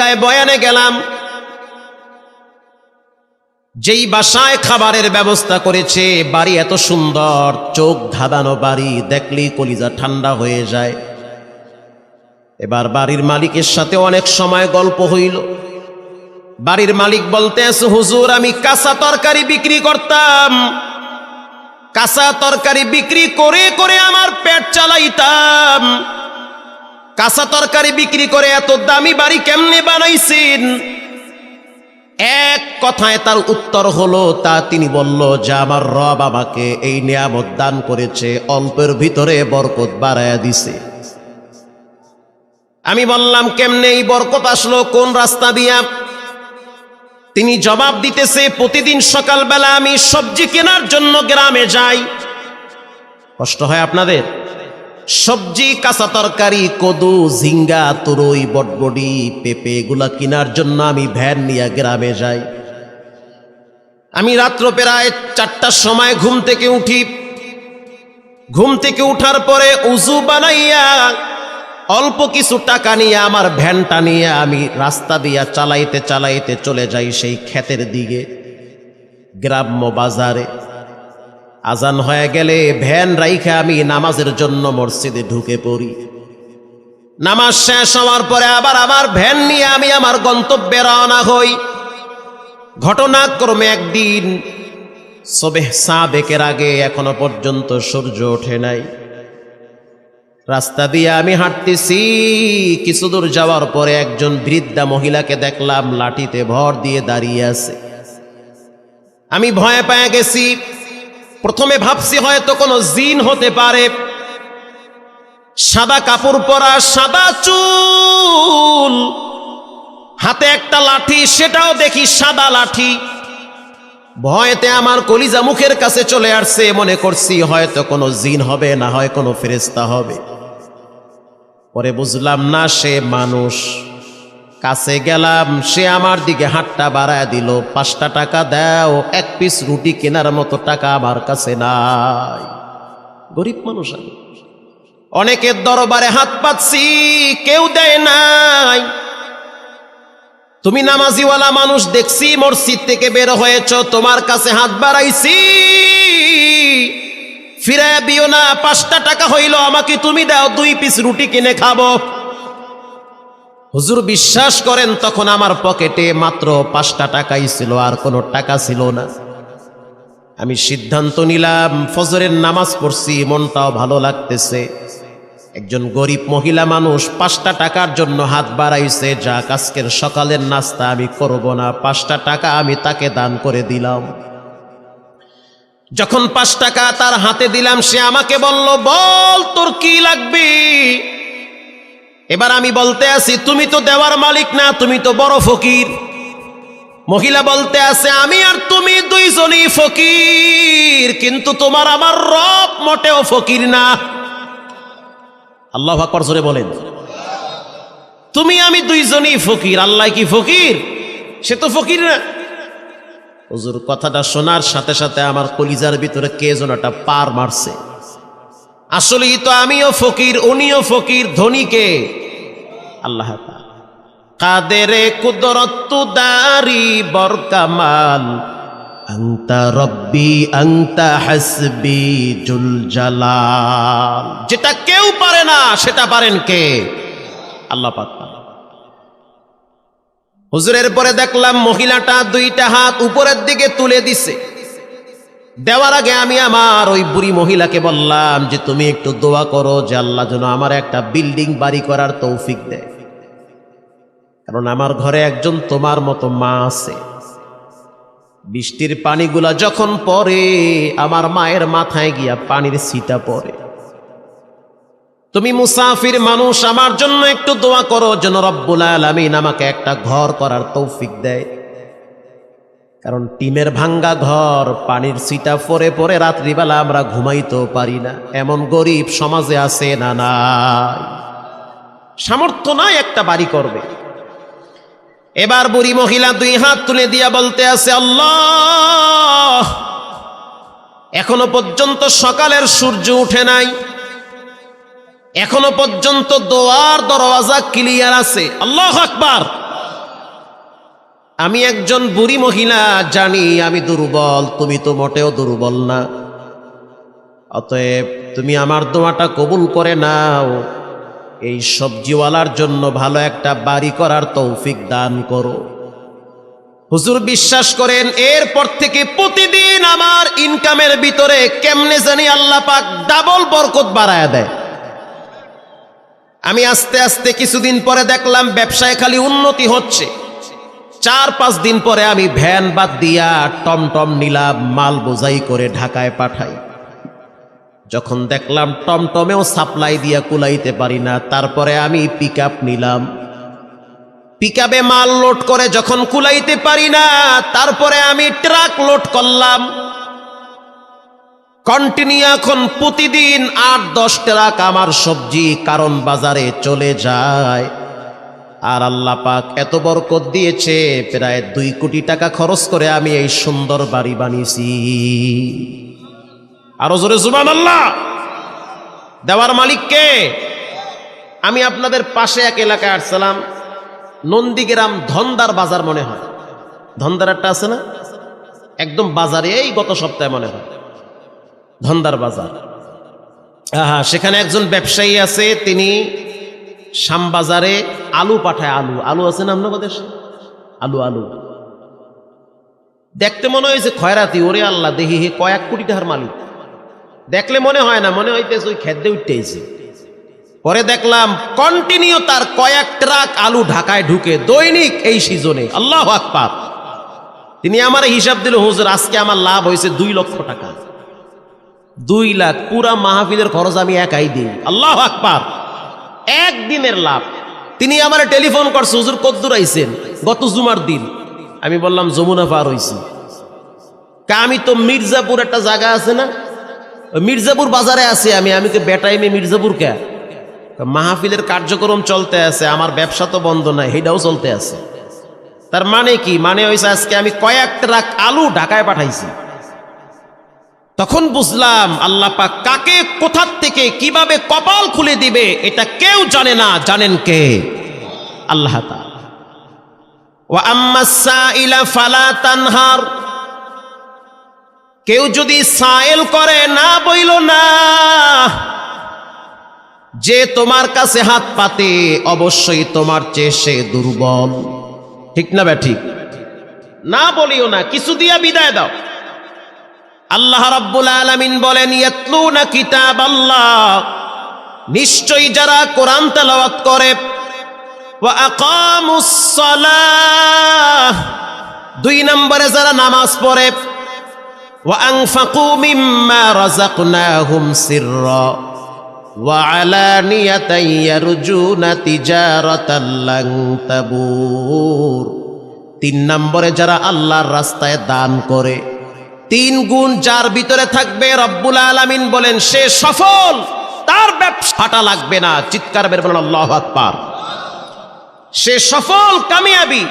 গায়ে বয়ানে গেলাম, যেই বাসায় খাবারের ব্যবস্থা করেছে, বাড়ি এত সুন্দর, চোখ ধাঁধানো বাড়ি, দেখলেই কলিজা ঠান্ডা হয়ে যায়। এবার বাড়ির মালিকের সাথে অনেক সময় গল্প হইল। বাড়ির মালিক বলতে আছে হুজুর, আমি কাঁচা তরকারি বিক্রি করতাম। কাঁচা তরকারি বিক্রি করে করে আমার পেট চালাইতাম। কাঁচা তরকারি বিক্রি করে এত দামি বাড়ি কেমনে বানাইছেন? এক কথায় তার উত্তর হলো, তা তিনি বলল, যে আমার রব আমাকে এই নিয়ামত দান করেছে, অল্পের ভিতরে বরকত বাড়ায়া দিছে। আমি বললাম, কেমনে এই বরকত আসলো? কোন রাস্তা দিয়া? তিনি জবাব দিতেছে, প্রতিদিন সকালবেলা আমি সবজি কেনার জন্য গ্রামে যাই। কষ্ট হয় আপনাদের? সবজি, কাঁচা তরকারি, কদু, ঝিঙ্গা, তুরই, বটবডি, পেঁপে, এগুলা কেনার জন্য আমি ভ্যান নিয়ে গ্রামে যাই। আমি রাত্র প্রায় চারটার সময় ঘুম থেকে উঠি। ঘুম থেকে উঠার পরে উজু বানাইয়া, অল্প কিছু টাকা নিয়ে আমার ভ্যানটা নিয়ে আমি রাস্তা দিয়া চালাইতে চালাইতে চলে যাই সেই ক্ষেতের দিকে, গ্রাম্য বাজারে। আজান হয়ে গেলে ভ্যান রাইখে আমি নামাজের জন্য মসজিদে ঢুকে পড়ি। নামাজ শেষ হওয়ার পরে আবার আমার ভ্যান নিয়ে আমি আমার গন্তব্যে রওনা হই। ঘটনাক্রমে একদিন সবেহ সাবেকের আগে এখনও পর্যন্ত সূর্য ওঠে নাই। রাস্তা দিয়ে আমি হাঁটতেছি, কিছু দূর যাওয়ার পরে একজন বৃদ্ধা মহিলাকে দেখলাম লাঠিতে ভর দিয়ে দাঁড়িয়ে আছে। আমি ভয় পেয়ে গেছি। প্রথমে ভাবছি হয়তো কোনো জিন হতে পারে। সাদা কাপড় পরা, সাদা চুল। হাতে একটা লাঠি, সেটাও দেখি সাদা লাঠি। ভয়তে আমার কলিজা মুখের কাছে চলে আসছে, মনে করছি হয়তো কোনো জিন হবে, না হয় কোনো ফেরেস্তা হবে। পরে বুঝলাম না সে মানুষ। কাছে গেলাম, সে আমার দিকে হাতটা বাড়ায় দিল, পাঁচটা টাকা দাও, এক পিস রুটি কেনার মতো টাকা আমার কাছে নাই। গরিব মানুষ আমি। অনেকের দরবারে হাত পাচ্ছি কেউ দেয় নাই। তুমি নামাজিওয়ালা মানুষ দেখছি, মসজিদ থেকে বের হয়েছ, তোমার কাছে হাত বাড়াইছি। ফিরাইয়া দিও না, পাঁচটা টাকা হইল আমাকে, তুমি দাও, দুই পিস রুটি কিনে খাব। হুজুর বিশ্বাস করেন, তখন আমার পকেটে মাত্র পাঁচটা টাকাই ছিল, আর কোনো টাকা ছিল না। আমি সিদ্ধান্ত নিলাম, ফজরের নামাজ পড়ছি, মনটাও ভালো লাগতেছে। একজন গরিব মহিলা মানুষ পাঁচটা টাকার জন্য হাত বাড়াইছে যা আজকের সকালের নাস্তা আমি করব না, পাঁচটা টাকা আমি তাকে দান করে দিলাম। যখন পাঁচ টাকা তার হাতে দিলাম, সে আমাকে বলল, বল, তোর কি লাগবে? এবার আমি বলতে আছি, তুমি তো দেওয়ার মালিক না, তুমি তো বড় ফকির। মহিলা বলতে আছে, আমি আর তুমি দুইজনই ফকির, কিন্তু তোমার আমার রব মোটেও ফকির না। আল্লাহ আকবর জোরে বলেন। তুমি, আমি দুইজনই ফকির, আল্লাহ কি ফকির? সে তো ফকির না। হুজুর, কথাটা শোনার সাথে সাথে আমার কলিজার ভিতরে কে একটা পার মারছে। আসলেই তো আমিও ফকির, উনিও ফকির, ধনীকে। আল্লাহ। কাদেরে কুদরত দারি বরকামাল আংতা রব্বি আংতা হাসবি জুল জালাল। যেটা কেউ পারে না, সেটা পারেন কে? আল্লাহ হুজুরের পরে দেখলাম মহিলাটা দুইটা হাত উপরের দিকে তুলে দিছে। দেওয়ার আগে আমি আমার ওই বুড়ি মহিলাকে বললাম যে, তুমি একটু দোয়া করো যে আল্লাহ যেন আমার একটা বিল্ডিং বাড়ি করার তৌফিক দেয়। কারণ আমার ঘরে একজন তোমার মতো মা আছে। বৃষ্টির পানিগুলা যখন পরে আমার মায়ের মাথায় গিয়া পানির সিটা পরে তুমি মুসাফির মানুষ, আমার জন্য একটু দোয়া করো যেন রব্বুল আলামিন আমাকে একটা ঘর করার তৌফিক দেয়। কারণ টিমের ভাঙ্গা ঘর, পানির ছিটা পরে পরে রাত্রিবেলা আমরা ঘুমাইতেও পারি না। এমন গরিব সমাজে আছে না না সামর্থ্য নাই একটা বাড়ি করবে। এবার বুড়ি মহিলা দুই হাত তুলে দিয়া বলতে আছে, আল্লাহ, এখনও পর্যন্ত সকালের সূর্য উঠে নাই। এখনও পর্যন্ত দোয়ার দরওয়াজা ক্লিয়ার আছে। আল্লাহ আকবার। আমি একজন বুড়ি মহিলা, জানি আমি দুর্বল, তুমি তো মোটেও দুর্বল না। অতএব তুমি আমার দোয়াটা কবুল করে নাও। এই সবজিওয়ালার জন্য ভালো একটা বাড়ি করার তৌফিক দান করো। হুজুর বিশ্বাস করেন, এরপর থেকে প্রতিদিন আমার ইনকামের ভিতরে কেমনে জানি আল্লাহ পাক ডাবল বরকত বাড়ায় দেয়। আমি আস্তে আস্তে কিছুদিন পরে দেখলাম ব্যবসায় খালি উন্নতি হচ্ছে। চার পাঁচ দিন পরে আমি ভ্যান বাদ দিয়া টমটম নিলাম, মাল বোঝাই করে ঢাকায় পাঠাই। যখন দেখলাম টমটমেও সাপ্লাই দিয়া কুলাইতে পারি না, তারপরে আমি পিক নিলাম। পিকআপে মাল লোড করে যখন কুলাইতে পারি না, তারপরে আমি ট্রাক লোড করলাম। কন্টিনিউ এখন প্রতিদিন আট দশ ট্রাক আমার সবজি কারণ বাজারে চলে যায়। আর আল্লাহ পাক এত বরকত দিয়েছে, প্রায় দুই কোটি টাকা খরচ করে আমি এই সুন্দর বাড়ি বানিয়েছি। আরও জোরে জুবান আল্লাহ দেওয়ার মালিককে আমি আপনাদের পাশে এক এলাকায় আসছিলাম, নন্দীগ্রাম ধন্দার বাজার মনে হয়। ধন্দার একটা আছে না? একদম বাজারে, এই গত সপ্তাহে মনে হয়। ধন্দার বাজার। হ্যাঁ সেখানে একজন ব্যবসায়ী আছে, তিনি শ্যামবাজারে আলু পাঠায় আলু। আলু আছে না আপনার দেশে আলু আলু। দেখতে মনে হয়েছে খয়রাতি, ওরে আল্লাহ দেখি হে, কয়েক কোটি টাকার মালিক। দেখলে মনে হয় না, মনে হইতেছে ওই খেদ্দে উঠতেছে পরে দেখলাম কন্টিনিউ তার কয়েক ট্রাক আলু ঢাকায় ঢুকে দৈনিক এই সিজনে আল্লাহ আকবার। তিনি আমার হিসাব দিল, হুজুর, আজকে আমার লাভ হয়েছে দুই লক্ষ টাকা। দুই লাখ, পুরা মাহফিলের খরচ আমি একাই দিই। আল্লাহ আকবার। একদিনের লাভ। তিনি আমার টেলিফোন করছে, হুজুর কদ্দুর আইছেন, গত জুমার দিন। আমি বললাম, যমুনা পার হইছি। কা, আমি তো মির্জাপুর একটা জায়গা আছে না? মির্জাপুর বাজারে আছি আমি আমি তো বেটাইমে মির্জাপুর কে। মাহফিলের কার্যক্রম চলতে আছে, আমার ব্যবসা তো বন্ধ নাই সেটাও চলতে আছে। তার মানে কি? মানে হয়েছে আজকে আমি কয়েক ট্রাক আলু ঢাকায় পাঠাইছি। তখন বুঝলাম আল্লাহ পাক কাকে, কোথার থেকে, কীভাবে কপাল খুলে দিবে, এটা কেউ জানে না। জানেন কে? আল্লাহ তানহার। কেউ যদি সায়েল করে, না বইল না। যে তোমার কাছে হাত পাতে, অবশ্যই তোমার চেয়ে সে দুর্বল। ঠিক না বে ঠিক? না বলিও না, কিছু দিয়া বিদায় দাও। আল্লাহ রাব্বুল আলামিন বলেন, ইয়াতলুনা কিতাব আল্লাহ নিশ্চয়ই যারা কোরআন তেলাওয়াত করে, ওয়া আকামুস সালাহ। দুই নম্বরে যারা নামাজ পড়ে, ওয়া আনফাকু মিম্মা রাযাকনাহুম সিররা। ওয়া আলানিয়াতান ইয়ারজুনা তিজারাতান লান তাবুর। তিন নম্বরে যারা আল্লাহর রাস্তায় দান করে তিন গুণ যার ভিতরে থাকবে রব্বুল আলামিন বলেন, সে সফল। তার ব্যবসাটা লাগবে না। চিৎকার বের বলেন আল্লাহ আকবার। সে সফল, কামিয়াবি।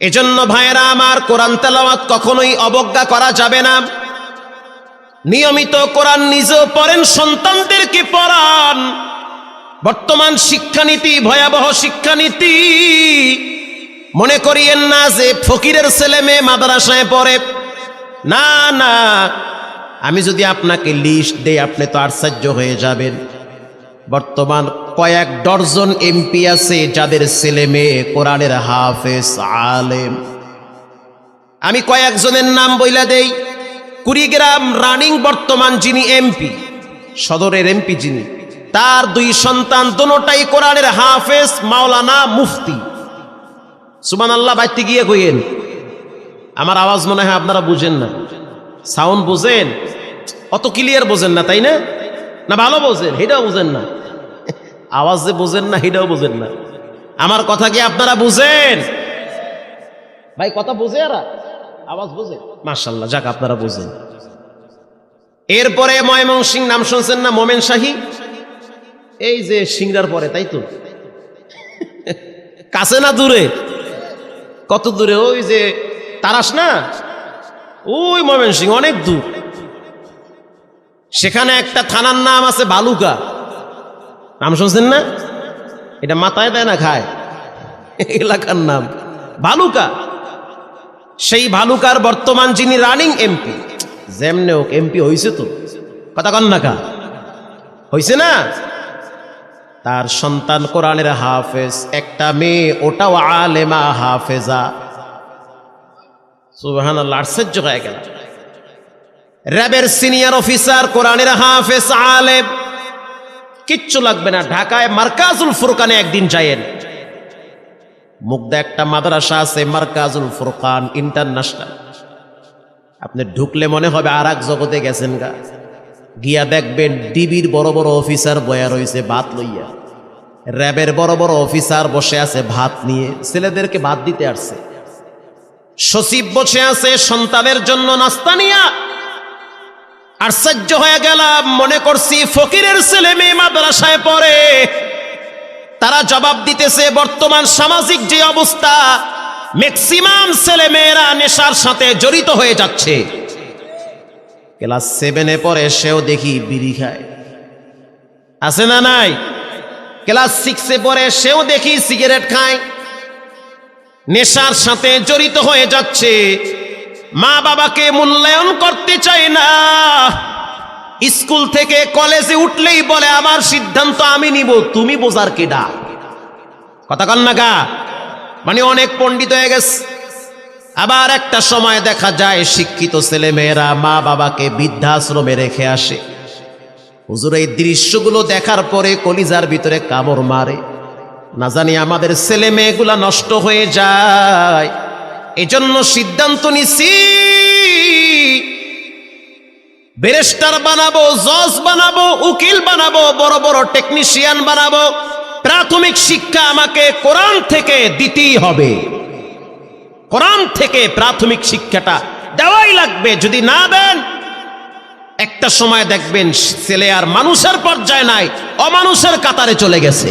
এজন্য ভাইরা আমার কোরআন তেলাওয়াত কখনোই অবজ্ঞা করা যাবে না। নিয়মিত কোরআন নিজেও পড়েন, সন্তানদেরকে পড়ান। বর্তমান শিক্ষানীতি, ভয়াবহ শিক্ষানীতি মনে করিয়েন না যে ফকিরের ছেলে মেয়ে মাদ্রাসায় পড়ে। না না, আমি যদি আপনাকে লিস্ট দেই, আপনি তো আশ্চর্য হয়ে যাবেন। বর্তমান কয়েক ডর্জন এমপি আছে যাদের ছেলে মেয়ে কোরআনের হাফেজ, আলেম। আমি কয়েকজনের নাম বইলা দেই। কুড়িগ্রাম রানিং বর্তমান যিনি এমপি, সদরের এমপি যিনি, তার দুই সন্তান দোনোটাই কোরআনের হাফেজ, মাওলানা মুফতি। সুমান আল্লাহ বাইতে গিয়ে কইেন আমার আওয়াজ মনে হয় আপনারা বুঝেন না। সাউন্ড বুঝেন, অত ক্লিয়ার বোঝেন না, তাই না? না, ভালো বোঝেন, সেটাও বুঝেন না। আওয়াজ যে বোঝেন না, সেটাও বোঝেন না। আমার কথা কি আপনারা বুঝেন? ভাই, কথা বুঝে আর আওয়াজ বুঝে? মার্শাল্লাহ যাক আপনারা বুঝেন। এরপরে ময়মন সিং নাম শুনছেন না? মোমেন শাহী? এই যে সিংড়ার পরে, তাই তো? কাছে না দূরে? কত দূরে? ওই যে তারাস না? ওই ময়মনসিং অনেক দূর। সেখানে একটা থানার নাম আছে বালুকা। নাম শুনছেন না? এটা মাথায় দেয় না, খায়। এলাকার নাম। ভালুকা সেই ভালুকার বর্তমান যিনি রানিং এমপি, যেমনে হোক, এমপি হয়েছে তো। কথা কন না কা? হয়েছে না? তার সন্তান কোরআনের হাফেজ, একটা মেয়ে, ওটাও আলেমা, হাফেজা। সুবাহান আশ্চর্য হয়ে গেল। র্যাবের সিনিয়র অফিসার, কোরআনের হাফেজ, আলেম। কিচ্ছু লাগবে না, ঢাকায় মার্কাজুল ফুরকানে একদিন যাইয়েন। মুগ্ধা একটা মাদ্রাসা আছে, মার্কাজুল ফুরকান ইন্টারন্যাশনাল। আপনি ঢুকলে মনে হবে আর এক জগতে গেছেন গা। গিয়া দেখবেন ডিবির বড় বড় অফিসার বয়া রয়েছে ভাত লইয়া। র্যাবের বড় বড় অফিসার বসে আছে ভাত নিয়ে, ছেলেদেরকে ভাত দিতে আসছে। সচিব বসে আছে সন্তানের জন্য নাস্তা নিয়া। আশ্চর্য হয়ে গেলাম, মনে করছি ফকিরের ছেলে মেয়ে মাদ্রাসায় পড়ে। তারা জবাব দিতেছে, বর্তমান সামাজিক যে অবস্থা ম্যাক্সিমাম ছেলে মেয়েরা নেশার সাথে জড়িত হয়ে যাচ্ছে। ক্লাস সেভেনে পরে সেও দেখি বিড়ি খায়। আছে না নাই? ক্লাস সিক্সে পরে সেও দেখি সিগারেট খায়। নেশার সাথে জড়িত হয়ে যাচ্ছে। মা বাবাকে মূল্যায়ন করতে চায় না। স্কুল থেকে কলেজে উঠলেই বলে, আমার সিদ্ধান্ত আমি নিব, তুমি বোঝার কেডা? কথা কন না গা। মানে অনেক পণ্ডিত হয়ে গেছে। আবার একটা সময় দেখা যায় শিক্ষিত ছেলে মেয়েরা মা বাবাকে বৃদ্ধাশ্রমে রেখে আসে। হুজুর, এই দৃশ্যগুলো দেখার পরে কলিজার ভিতরে কামড় মারে। না জানি আমাদের ছেলে মেয়েগুলা নষ্ট হয়ে যায়। এজন্য সিদ্ধান্ত নিছি, ব্যারিস্টার বানাবো, জজ বানাবো, উকিল বানাবো, বড় বড় টেকনিশিয়ান বানাবো। প্রাথমিক শিক্ষা আমাকে কোরআন থেকে দিতেই হবে। কোরআন থেকে প্রাথমিক শিক্ষাটা দেওয়াই লাগবে। যদি না দেন, একটা সময় দেখবেন ছেলে আর মানুষের পর্যায়ে নাই, অমানুষের কাতারে চলে গেছে।